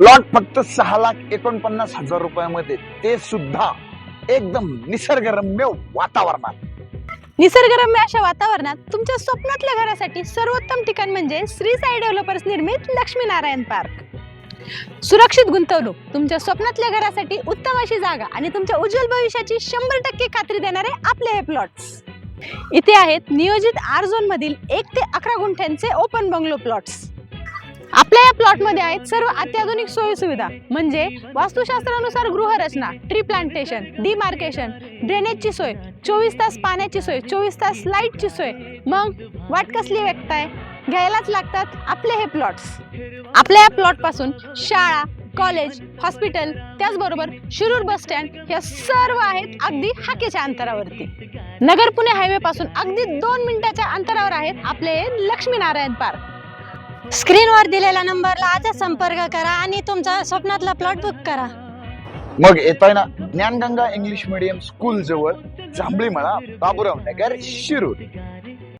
Plot फक्त सहा लाख एकोणपन्नास हजार रुपयामध्ये ते सुद्धा एकदम निसर्गरम्य वातावरणात. निसर्गरम्य अशा वातावरणात तुमच्या स्वप्नातल्या घरासाठी सर्वोत्तम ठिकाण म्हणजे श्री साई डेव्हलपर्स निर्मित लक्ष्मीनारायण पार्क. सुरक्षित गुंतवणूक तुमच्या स्वप्नातल्या घरासाठी उत्तम अशी जागा आणि तुमच्या उज्ज्वल भविष्याची शंभर टक्के खात्री देणारे आपले हे प्लॉट्स इथे आहेत नियोजित आर झोन मधील एक ते अकरा गुंठ्यांचे ओपन बंगलो प्लॉट्स प्लॉटमध्ये आहेत सर्व अत्याधुनिक सोयीसुविधा म्हणजे वास्तुशास्त्रानुसार गृहरचना ट्री प्लांटेशन डिमार्केशन ड्रेनेजची सोय चोवीस तास पाण्याची सोय चोवीस तास लाईटची सोय. मग वाट कसली व्यक्ताय घ्यायलाच लागतात आपले हे प्लॉट्स आपल्या या प्लॉटपासून शाळा कॉलेज हॉस्पिटल त्याचबरोबर शिरूर बस स्टँड या सर्व आहेत अगदी हाकेच्या अंतरावरती. नगर पुणे हायवे पासून अगदी दोन मिनिटाच्या अंतरावर आहेत आपले हे लक्ष्मीनारायण पार्क. स्क्रीनवर दिलेल्या नंबरला आजच संपर्क करा आणि तुमचा स्वप्नातला प्लॉट बुक करा. मग येतोय ना ज्ञानगंगा इंग्लिश मिडियम स्कूल जवळ जांभळी म्हणा बाबुराव नगर शिरूर.